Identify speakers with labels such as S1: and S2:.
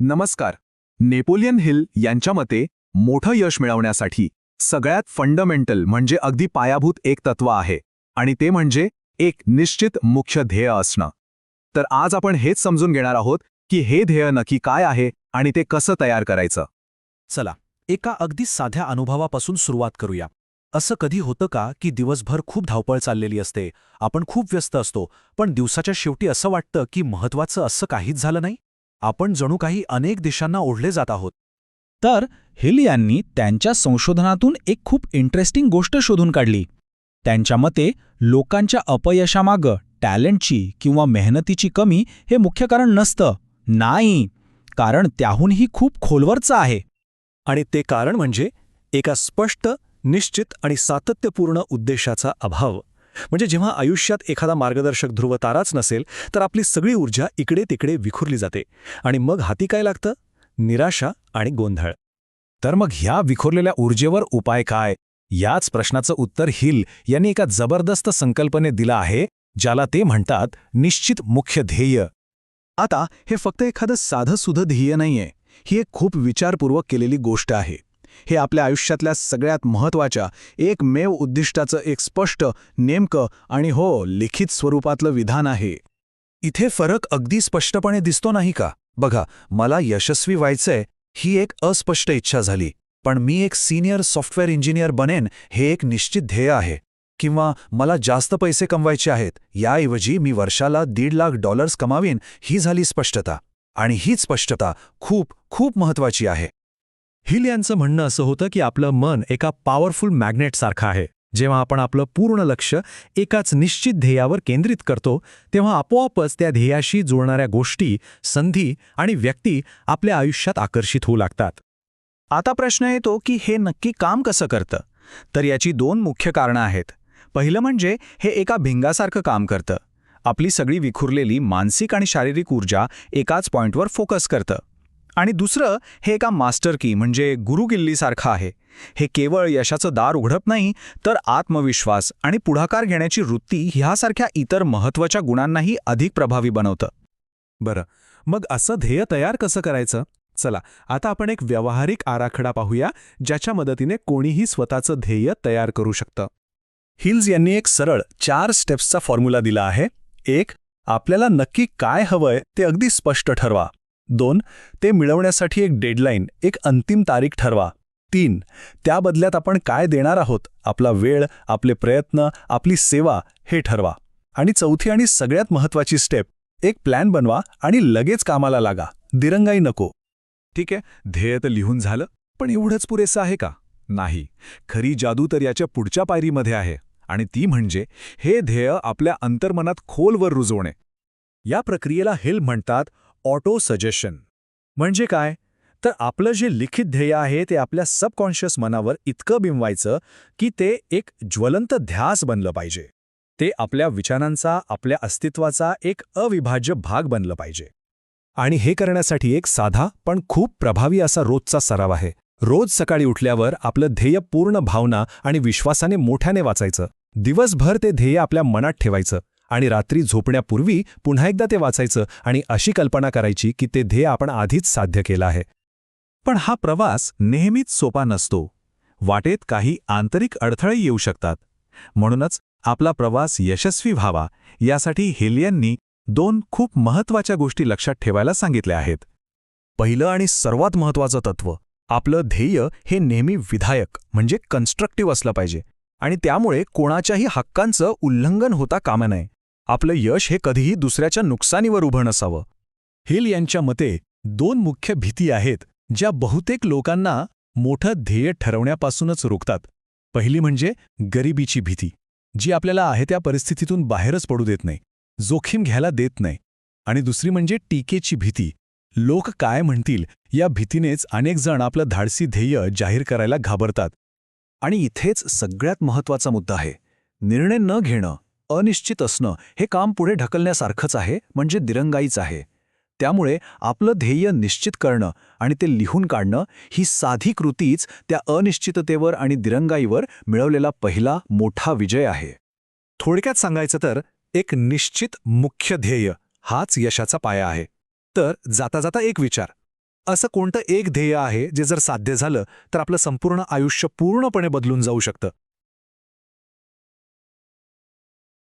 S1: नमस्कार. Napoleon Hill यांच्या मते मोठं यश मिळवण्यासाठी सगळ्यात फंडमेंटल म्हणजे अगदी पायाभूत एक तत्व आहे आणि ते म्हणजे एक निश्चित मुख्य ध्येय असणं. तर आज आपण हेच समजून घेणार आहोत की हे ध्येय नक्की काय आहे आणि ते कसं तयार करायचं.
S2: चला एका अगदी साध्या अनुभवापासून सुरुवात करूया. असं कधी होतं का की दिवसभर खूप धावपळ चाललेली असते आपण खूप व्यस्त असतो पण दिवसाच्या शेवटी असं वाटतं की महत्वाचं असं काहीच झालं नाही? आपण जणू काही अनेक दिशांना ओढले जात आहोत.
S3: तर हिल यांनी त्यांच्या संशोधनातून एक खूप इंटरेस्टिंग गोष्ट शोधून काढली. त्यांच्या मते लोकांच्या अपयशामागं टॅलेंटची किंवा मेहनतीची कमी हे मुख्य कारण नसतं. नाही कारण त्याहूनही खूप खोलवरचं आहे.
S2: आणि ते कारण म्हणजे एका स्पष्ट निश्चित आणि सातत्यपूर्ण उद्देशाचा अभाव. म्हणजे जेव्हा आयुष्यात एखादा मार्गदर्शक ध्रुव ताराच नसेल तर आपली सगळी ऊर्जा इकडे तिकडे विखुरली जाते. आणि मग हाती काय लागतं? निराशा आणि गोंधळ.
S4: तर मग ह्या विखुरलेल्या ऊर्जेवर उपाय काय? याच प्रश्नाचं उत्तर हिल यांनी एका जबरदस्त संकल्पने दिलं आहे ज्याला ते म्हणतात निश्चित मुख्य ध्येय.
S1: आता हे फक्त एखादं साधं सुधं ध्येय नाहीये. ही एक खूप विचारपूर्वक केलेली गोष्ट आहे. हे आपल्या आयुष्यातल्या सगळ्यात महत्त्वाच्या एकमेव उद्दिष्टाचं एक स्पष्ट नेमकं आणि हो लिखित स्वरूपातलं विधान आहे.
S5: इथे फरक अगदी स्पष्टपणे दिसतो नाही का? बघा मला यशस्वी व्हायचंय ही एक अस्पष्ट इच्छा झाली पण मी एक सिनियर सॉफ्टवेअर इंजिनियर बनेन हे एक निश्चित ध्येय आहे. किंवा मला जास्त पैसे कमवायचे आहेत याऐवजी मी वर्षाला दीड लाख डॉलर्स कमावीन ही झाली स्पष्टता. आणि हीच स्पष्टता खूप खूप महत्वाची आहे.
S2: हिल यांचं म्हणणं असं होतं की आपलं मन एका पॉवरफुल मॅग्नेटसारखं आहे. जेव्हा आपण आपलं पूर्ण लक्ष एकाच निश्चित ध्येयावर केंद्रित करतो तेव्हा आपोआपच त्या ध्येयाशी जुळणाऱ्या गोष्टी संधी आणि व्यक्ती आपल्या आयुष्यात आकर्षित होऊ लागतात.
S1: आता प्रश्न येतो की हे नक्की काम कसं करतं? तर याची दोन मुख्य कारणं आहेत. पहिलं म्हणजे हे एका भिंगासारखं काम करतं. आपली सगळी विखुरलेली मानसिक आणि शारीरिक ऊर्जा एकाच पॉइंटवर फोकस करतं. आणि दुसरं हे एका मास्टर की म्हणजे गुरुकिल्लीसारखं आहे. हे केवळ यशाचं दार उघडत नाही तर आत्मविश्वास आणि पुढाकार घेण्याची वृत्ती ह्यासारख्या इतर महत्त्वाच्या गुणांनाही अधिक प्रभावी बनवतं.
S2: बरं. मग असं ध्येय तयार कसं करायचं? चला आता आपण एक व्यावहारिक आराखडा पाहूया ज्याच्या मदतीने कोणीही स्वतःचं ध्येय तयार करू शकतं. हिल्स यांनी एक सरळ चार स्टेप्सचा फॉर्म्युला दिला आहे. एक आपल्याला नक्की काय हवंय ते अगदी स्पष्ट ठरवा. दोन ते मिळवण्यासाठी एक डेडलाईन एक अंतिम तारीख ठरवा. तीन त्या बदल्यात आपण काय देणार आहोत? आपला वेळ आपले प्रयत्न आपली सेवा हे ठरवा. आणि चौथी आणि सगळ्यात महत्वाची स्टेप एक प्लॅन बनवा आणि लगेच कामाला लागा. दिरंगाई नको.
S4: ठीक आहे ध्येय तर लिहून झालं पण एवढंच पुरेसं आहे का? नाही. खरी जादू तर याच्या पुढच्या पायरीमध्ये आहे. आणि ती म्हणजे हे ध्येय आपल्या अंतर्मनात खोलवर रुजवणे.
S2: या प्रक्रियेला हिल म्हणतात ऑटो सजेशन. म्हणजे काय? तर आपलं जे लिखित ध्येय आहे ते आपल्या सबकॉन्शियस मनावर इतकं बिंवायचं की ते एक ज्वलंत ध्यास बनलं पाहिजे. ते आपल्या विचारांचा आपल्या अस्तित्वाचा एक अविभाज्य भाग बनलं पाहिजे. आणि हे करण्यासाठी एक साधा पण खूप प्रभावी असा रोजचा सराव आहे. रोज सकाळी उठल्यावर आपलं ध्येय पूर्ण भावना आणि विश्वासाने मोठ्याने वाचायचं. दिवसभर ते ध्येय आपल्या मनात ठेवायचं. आणि रात्री झोपण्यापूर्वी पुन्हा एकदा ते वाचायचं आणि अशी कल्पना करायची की ते ध्येय आपण आधीच साध्य केलं आहे.
S4: पण हा प्रवास नेहमीच सोपा नसतो. वाटेत काही आंतरिक अडथळे येऊ शकतात. म्हणूनच आपला प्रवास यशस्वी व्हावा यासाठी हेलियननी दोन खूप महत्त्वाच्या गोष्टी लक्षात ठेवायला सांगितल्या आहेत.
S2: पहिलं आणि सर्वात महत्वाचं तत्व आपलं ध्येय हे नेहमी विधायक म्हणजे कन्स्ट्रक्टिव्ह असलं पाहिजे. आणि त्यामुळे कोणाच्याही हक्कांचं उल्लंघन होता कामा नये. आपलं यश हे कधीही दुसऱ्याच्या नुकसानीवर उभं नसावं. हिल यांच्या मते दोन मुख्य भीती आहेत ज्या बहुतेक लोकांना मोठं ध्येय ठरवण्यापासूनच रोखतात. पहिली म्हणजे गरिबीची भीती जी आपल्याला आहे त्या परिस्थितीतून बाहेरच पडू देत नाही जोखीम घ्यायला देत नाही. आणि दुसरी म्हणजे टीकेची भीती लोक काय म्हणतील या भीतीनेच अनेकजण आपलं धाडसी ध्येय जाहीर करायला घाबरतात.
S1: आणि इथेच सगळ्यात महत्त्वाचा मुद्दा आहे निर्णय न घेणं. अनिश्चित असणं हे काम पुढे ढकलण्यासारखंच आहे म्हणजे दिरंगाईच आहे. त्यामुळे आपलं ध्येय निश्चित करणं आणि ते लिहून काढणं ही साधी कृतीच त्या अनिश्चिततेवर आणि दिरंगाईवर मिळवलेला पहिला मोठा विजय आहे.
S2: थोडक्यात सांगायचं तर एक निश्चित मुख्य ध्येय हाच यशाचा पाया आहे. तर जाता जाता एक विचार. असं कोणतं एक ध्येय आहे जे जर साध्य झालं तर आपलं संपूर्ण आयुष्य पूर्णपणे बदलून जाऊ शकतं?